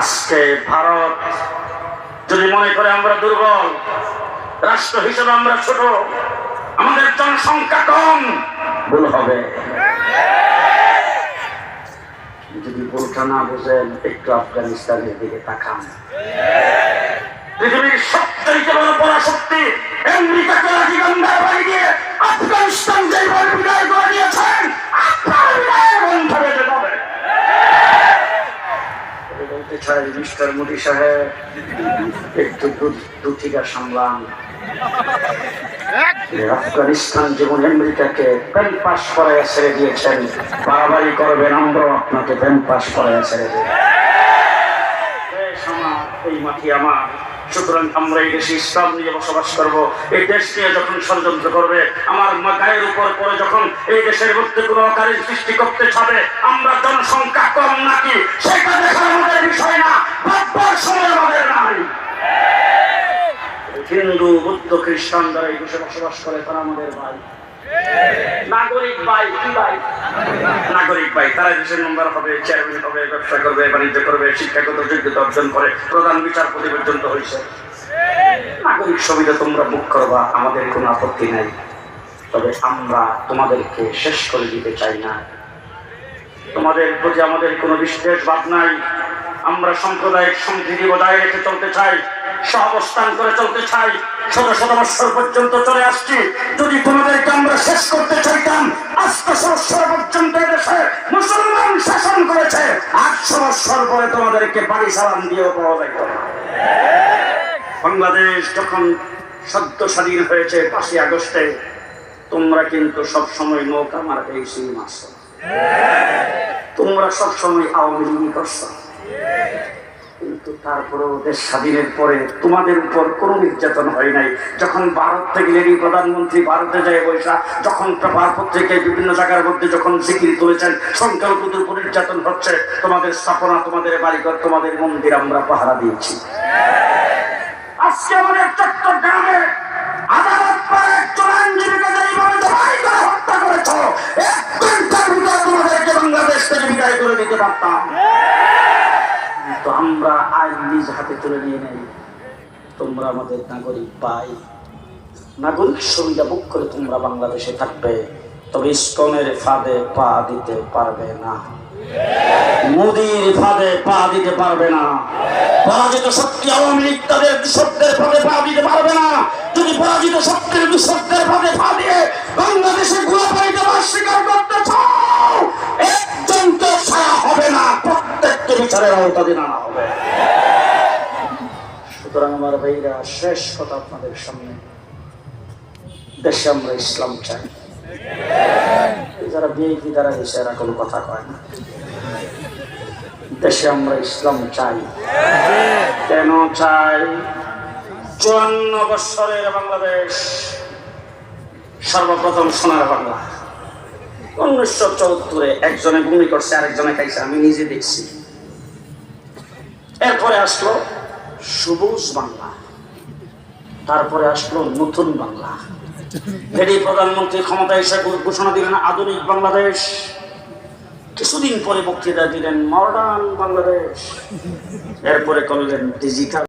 আজকে ভারত যদি মনে করে আমরা দুর্বল, রাষ্ট্র হিসেবে আমরা ছোট, আমাদের জনসংখ্যা কম, ভুল হবে। যদি ভুলটা না বুঝেন, একটু আফগানিস্তানের দিকে তাকান। পৃথিবীর সবচাইতে বড় পরাশক্তি আমেরিকাকে রাজিগন্ধার বলতে চাই মিস্টার মোদি সাহেব একটু দুটিকা সামলান। আফগানিস্তান যেমন আমেরিকাকে প্যান পাস করায় ছেড়ে দিয়েছেন। বাড়াবাড়ি করবেন আমরাও আপনাকে প্যান পাস করায় ছেড়ে দেশ এই মাটি আমার। সুতরাং আমরা এই দেশে ইসলাম নিয়ে বসবাস এই দেশ নিয়ে যখন ষড়যন্ত্র করবে, আমার গায়ের উপর পরে যখন এই দেশের মধ্যে কোনো অকারের সৃষ্টি করতে আমরা জনসংখ্যা কম নাকি? সেটা দেখার আমাদের বিষয় না। হিন্দু, বুদ্ধ, খ্রিস্টান যারা এই দেশে বসবাস করে, তারা আমাদের ভাই। নাগরিক ভাই, কি ভাই? নাগরিক তারা দেশের মেম্বার হবে চেয়ারম্যান হবে, ব্যবসা করবে, বাণিজ্য করবে, শিক্ষাগত যোগ্যতা অর্জন করে, প্রধান বিচারপতি পর্যন্ত হয়েছে। নাগরিক সুবিধা তোমরা মুখ করবা, আমাদের কোনো আপত্তি নাই। তবে আমরা তোমাদেরকে শেষ করে দিতে চাই না। তোমাদের প্রতি আমাদের কোনো বিশেষ ভাব নাই। আমরা সাম্প্রদায়িক সম্প্রীতি বজায় রেখে চলতে চাই, সহাবস্থান করে চলতে চাই, শত শত বৎসর পর্যন্ত চলে আসছি। যদি তোমাদেরকে আমরা শেষ করতে চাইতাম এদেশে মুসলমান শাসন করেছে। আটশো বৎসর পরে তোমাদেরকে বাড়ি সালাম দিয়েও পাওয়া যায়। বাংলাদেশ যখন সদ্য স্বাধীন হয়েছে পাঁচই আগস্টে, তোমরা কিন্তু সবসময় নৌকা মার এই সিনেমা তোমরা সবসময় আওয়ামী লীগ করছ। কিন্তু তারপরেও দেশ স্বাধীনের পরে তোমাদের উপর কোনো নির্যাতন হয় নাই। যখন ভারত থেকে লেডি প্রধানমন্ত্রী ভারতে যায় বৈশা, যখন পেপার পত্রিকায় বিভিন্ন জায়গার মধ্যে যখন জিকির তুলেছেন, সংখ্যালঘুদের উপর নির্যাতন হচ্ছে, তোমাদের স্থাপনা, তোমাদের বাড়িঘর, তোমাদের মন্দির আমরা পাহারা দিয়েছি। আজকে আমাদের চট্টগ্রামে আদালত পাড়ে একজন আইনজীবীকে হত্যা করেছ, এক ঘণ্টার ভিতরে তোমাদেরকে বাংলাদেশ থেকে বিদায় করে দিতে পারতাম। তো আমরা আইন নিজ হাতে তুলে নিয়ে নেই। তোমরা আমাদের নাগরিক পাই। নাগরিক সুবিধা বুক করে তোমরা বাংলাদেশে থাকবে, তবে ইস্কনের ফাঁদে পা দিতে পারবে না। মোদির ফাঁদে পা দিতে পারবে না। পরাজিত শক্তি আওয়ামী লীগ তাদের দুঃশব্দের ফাঁদে পা দিতে পারবে না। যদি পরাজিত শক্তির দুঃশব্দের বিচারের আওতাধীন আনা হবে। সুতরাং আমার ভাইরা, শেষ কথা আপনাদের সামনে। দেশে আমরা ইসলাম চাই। যারা বিএপি দ্বারা এসে এরা কোনো কথা কয় না। দেশে আমরা ইসলাম চাই। কেন চাই? চুয়ান্ন বৎসরের বাংলাদেশ সর্বপ্রথম সোনার বাংলা। উনিশশো চৌত্তরে একজনে ভূমি করছে, আরেকজনে খাইছে, আমি নিজে দেখছি। এরপরে আসলো সবুজ বাংলা। তারপরে আসলো নতুন বাংলা। এটি প্রধানমন্ত্রী ক্ষমতা এসে ঘোষণা দিলেন, আধুনিক বাংলাদেশ। কিছুদিন পরে বক্তৃতা দিলেন মডার্ন বাংলাদেশ। এরপরে করলেন ডিজিটাল